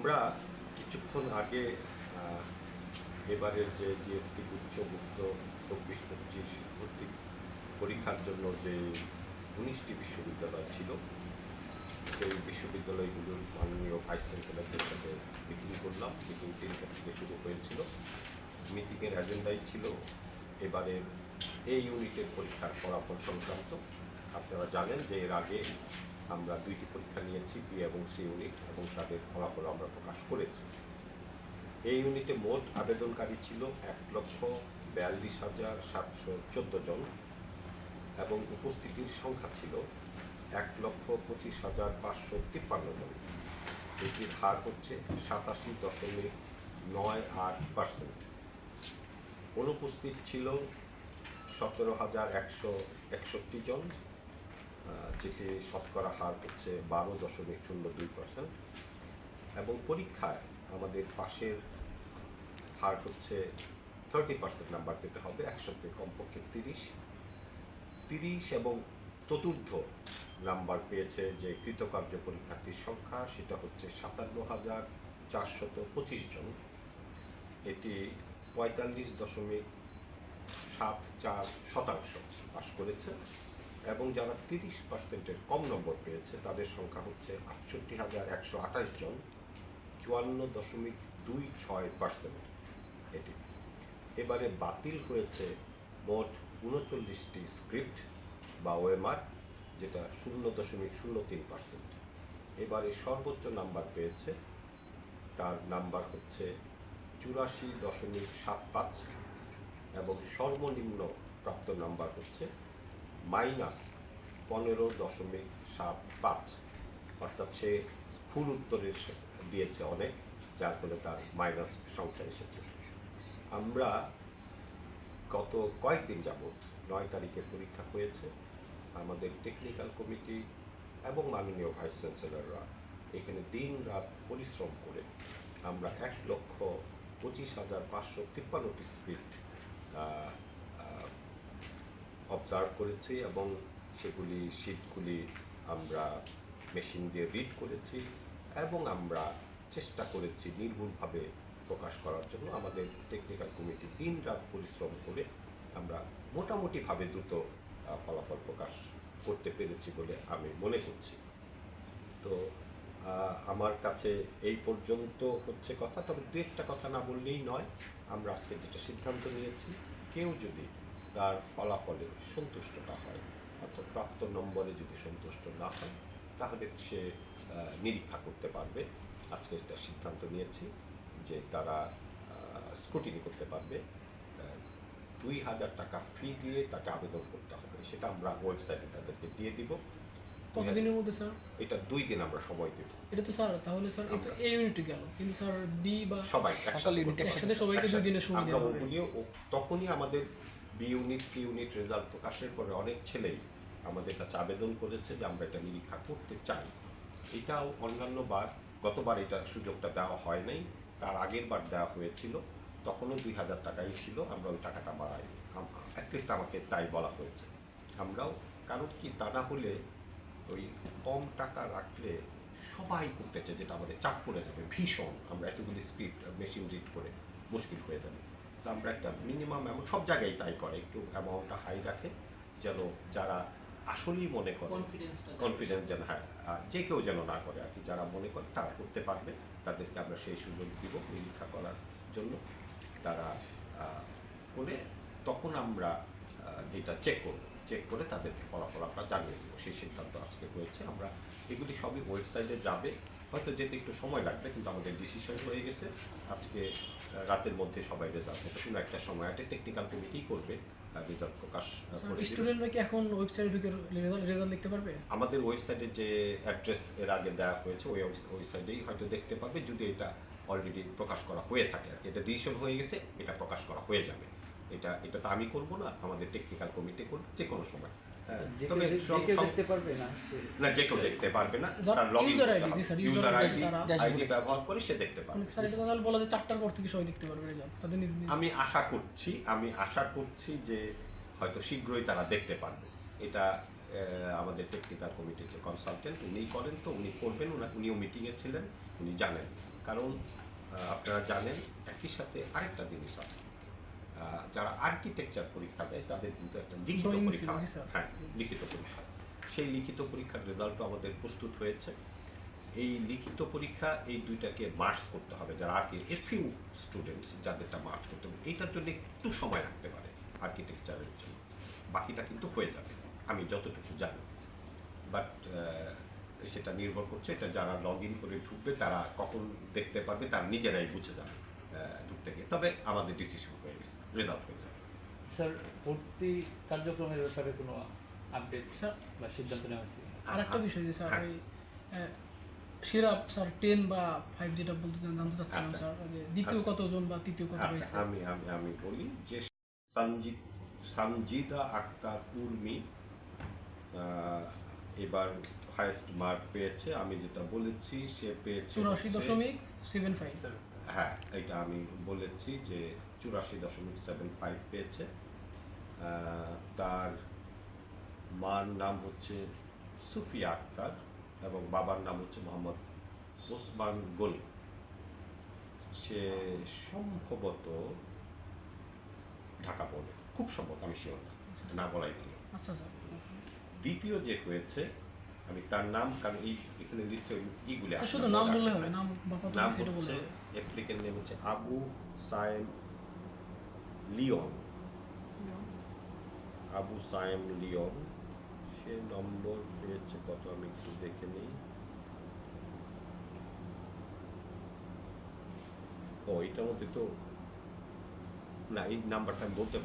আমরা কিছুক্ষণ আগে এবারের যে জিএসটি গুচ্ছমুক্ত চব্বিশ, পঁচিশ ভর্তি পরীক্ষার জন্য যে উনিশটি বিশ্ববিদ্যালয় ছিল, সেই বিশ্ববিদ্যালয়গুলোর মাননীয় ভাইস চ্যান্সেলরদের সাথে মিটিং করলাম। মিটিং তিনটা থেকে শুরু হয়েছিল। মিটিংয়ের এজেন্ডাই ছিল এবারের এই ইউনিটের পরীক্ষার ফলাফল সংক্রান্ত। আপনারা জানেন যে এর আগে আমরা দুইটি পরীক্ষা নিয়েছি, বি এবং সি ইউনিট, এবং তাদের ফলাফল আমরা প্রকাশ করেছি। এই ইউনিটে মোট আবেদনকারী ছিল এক লক্ষ বিয়াল্লিশ হাজার সাতশো চোদ্দ জন, এবং উপস্থিতির সংখ্যা ছিল এক লক্ষ পঁচিশ হাজার পাঁচশো তিপ্পান্ন জন। এটির হার হচ্ছে সাতাশি দশমিক নয় আট পার্সেন্ট। অনুপস্থিত ছিল সতেরো হাজার একশো একষট্টি জন যেটি শতকরা হার হচ্ছে বারো দশমিক শূন্য দুই পার্সেন্ট এবং পরীক্ষায় আমাদের পাশের হার হচ্ছে থার্টি পার্সেন্ট নাম্বার পেতে হবে একশোতে কমপক্ষে তিরিশ। তিরিশ এবং চতুর্থ নাম্বার পেয়েছে যে কৃতকার্য পরীক্ষার্থীর সংখ্যা, সেটা হচ্ছে সাতান্ন হাজার চারশত পঁচিশ জন। এটি পঁয়তাল্লিশ দশমিক সাত চার শতাংশ পাশ করেছে। এবং যারা তিরিশ পার্সেন্টের কম নম্বর পেয়েছে, তাদের সংখ্যা হচ্ছে আটষট্টি হাজার একশো আঠাশ জন, চুয়ান্ন দশমিক দুই ছয় পার্সেন্ট এটি। এবারে বাতিল হয়েছে মোট উনচল্লিশটি স্ক্রিপ্ট বা ওএমআর, যেটা শূন্য দশমিক শূন্য তিন পার্সেন্ট এবারে সর্বোচ্চ নাম্বার পেয়েছে, তার নাম্বার হচ্ছে চুরাশি দশমিক সাত পাঁচ এবং সর্বনিম্ন প্রাপ্ত নাম্বার হচ্ছে মাইনাস পনেরো দশমিক সাত পাঁচ। অর্থাৎ সে ফুল উত্তরে দিয়েছে অনেক, যার ফলে তার মাইনাস সংখ্যা এসেছে। আমরা গত কয়েকদিন যাবৎ নয় তারিখে পরীক্ষা হয়েছে। আমাদের টেকনিক্যাল কমিটি এবং মাননীয় ভাইস চ্যান্সেলররা এখানে দিন রাত পরিশ্রম করে আমরা এক লক্ষ পঁচিশ হাজার পাঁচশো তিপ্পান্নটি স্ক্রিপ্ট অবজার্ভ করেছি এবং সেগুলি শীটগুলি আমরা মেশিন দিয়ে রিড করেছি এবং আমরা চেষ্টা করেছি নির্ভুলভাবে প্রকাশ করার জন্য। আমাদের টেকনিক্যাল কমিটি দিন রাত পরিশ্রম করে আমরা মোটামুটিভাবে দ্রুত ফলাফল প্রকাশ করতে পেরেছি বলে আমি মনে করছি। তো আমার কাছে এই পর্যন্ত হচ্ছে কথা। তবে দু একটা কথা না বললেই নয়। আমরা আজকে যেটা সিদ্ধান্ত নিয়েছি, কেউ যদি তার ফলাফলে সন্তুষ্ট না হয় অর্থাৎ প্রাপ্ত নম্বরে যদি সন্তুষ্ট না হয় তাহলে সে নিরীক্ষা করতে পারবে। আজকে একটা সিদ্ধান্ত নিয়েছি যে তারা স্ক্রুটিনি করতে পারবে। দুই হাজার টাকা ফি দিয়ে তাকে আবেদন করতে হবে। সেটা আমরা ওয়েবসাইটে তাদেরকে দিয়ে দিব। কতদিনের মধ্যে স্যার? এটা দুই দিন আমরা সময় দেব। এটা তো স্যার তাহলে স্যার তো এই ইউনিটে গেল। কিন্তু স্যার বি বা সবাই একসাথে সবাইকে দুই দিনের সময় দেওয়া হবে। ও- তখনই আমাদের B unit, C unit result প্রকাশের পরে অনেক ছেলেই আমাদের কাছে আবেদন করেছে যে আমরা এটা নিরীক্ষা করতে চাই। এটাও অন্যান্য বার, গতবার এটা সুযোগটা দেওয়া হয় নাই, তার আগের বার দেওয়া হয়েছিল, তখনও দুই হাজার টাকাই ছিল, আমরা ওই টাকাটা বাড়াই। অ্যাটলিস্ট আমাকে তাই বলা হয়েছে। আমরাও, কারণ কি তা না হলে ওই কম টাকা রাখলে সবাই করতে করতেছে যেটা আমাদের চাপ পড়ে যাবে, ভীষণ। আমরা এতগুলি স্পিড মেশিন রিড করে মুশকিল হয়ে যাবে। তো আমরা একটা মিনিমাম এমন সব জায়গায় তাই করে একটু অ্যামাউন্টটা হাই রাখে যেন যারা আসলেই মনে করে কনফিডেন্স যেন হ্যাঁ আর যে কেউ যেন না করে আর কি যারা মনে করে তারা করতে পারবে তাদেরকে আমরা সেই সুযোগ দিব পরীক্ষা করার জন্য। তারা করে তখন আমরা যেটা চেক করব চেক করে তাদেরকে ফলাফল আমরা জানিয়ে দেবো। সেই সিদ্ধান্ত আজকে হয়েছে আমরা এগুলি সবই ওয়েবসাইটে যাবে হয়তো যেতে একটু সময় লাগবে কিন্তু আমাদের ডিসিশন হয়ে গেছে। আজকে রাতের মধ্যে সবাই রেজাল্ট কোনো একটা সময় একটা টেকনিক্যাল কমিটি করবে রেজাল্ট প্রকাশ স্টুডেন্টরা কি এখন ওয়েবসাইটে ঢুকে রেজাল্ট রেজাল্ট দেখতে পারবে? আমাদের ওয়েবসাইটে যে অ্যাড্রেস এর আগে দেওয়া হয়েছে ওই ওয়েবসাইটেই হয়তো দেখতে পাবে যদি এটা অলরেডি প্রকাশ করা হয়ে থাকে আর কি। এটা ডিসিশন হয়ে গেছে এটা প্রকাশ করা হয়ে যাবে। এটা এটা তো আমি করব না আমাদের টেকনিক্যাল কমিটি করবে যে কোনো সময়। তবে সব- দেখতে পারবে না না যে কেউ দেখতে পারবে না তার log in user sir, user ID ID ব্যবহার করে সে দেখতে পারবে। স্যার এটা তাহলে বলা যায় চারটার পর থেকে সবাই দেখতে পারবে রেজাল্ট তাদের নিজ নিজ আমি আশা করছি আমি আশা করছি যে হয়তো শীঘ্রই তারা দেখতে পারবে। এটা আহ, আমাদের টেকনিক্যাল কমিটির যে কনসালটেন্ট উনি করেন তো উনি করবেন উনা- উনিও মিটিংয়ে ছিলেন উনি জানেন। কারণ আপনারা জানেন একই সাথে আরেকটা জিনিস আছে। যারা আর্কিটেকচার পরীক্ষা দেয় তাদের কিন্তু একটা লিখিত পরীক্ষা হয়। লিখিত পরীক্ষা। সেই লিখিত পরীক্ষার রেজাল্টও আমাদের প্রস্তুত হয়েছে। এই লিখিত পরীক্ষা এই দুইটাকে মার্কস করতে হবে যারা আর কি ফিউ স্টুডেন্টস যাদেরটা মার্কস করতে হবে। এইটার জন্য একটু সময় রাখতে পারে আর্কিটেকচারের জন্য। বাকিটা কিন্তু হয়ে যাবে আমি যতটুকু জানি। বাট সেটা নির্ভর করছে এটা যারা লগ ইন করে ঢুকবে তারা কখন দেখতে পারবে তারা নিজেরাই বুঝে যাবে গিয়ে তবে আমাদের ডিসিশন হয়ে গেছে রেজাল্ট হয়ে যাবে স্যার ভর্তি কার্যক্রমের ব্যাপারে কোনো আপডেট স্যার বা সিদ্ধান্ত নেওয়া হয়েছে আর একটা বিষয় যে স্যার হ্যাঁ। ওই আহ, সেরা স্যার টেন বা ফাইভ যেটা বলতে জানতে চাচ্ছিলাম আচ্ছা। স্যার যে দ্বিতীয় আচ্ছা। কতজন বা তৃতীয় কত আচ্ছা হয়েছে আমি আমি আমি বলি যে সঞ্জিত সঞ্জিদা আক্তার উর্মি আহ, এবার হায়েস্ট মার্ক পেয়েছে আমি যেটা বলেছি সে পেয়েছে চুরাশি দশমিক সেভেন ফাইভ হ্যাঁ এটা আমি বলেছি যে চুরাশি দশমিক সেভেন ফাইভ পেয়েছে। তার মার নাম হচ্ছে সুফিয়া আক্তার এবং বাবার নাম হচ্ছে মোহাম্মদ ওসমান গনি। সে সম্ভবত ঢাকা বোর্ডে খুব সম্ভবত আমি শিওর না। বলাই দিল আচ্ছা। দ্বিতীয় যে হয়েছে আমি তার নাম কারণ এই এখানে লিস্টে ইগুলি স্যার আসে শুধু নাম বললে হবে নাম বা কত নাম হচ্ছে হবে নেম হচ্ছে আবু সায়েম লিওন আবু সায়েম লিওন সে নম্বর পেয়েছে কত আমি একটু দেখে নিই। ও এটার মধ্যে তো না এই নাম্বারটা আমি বলতে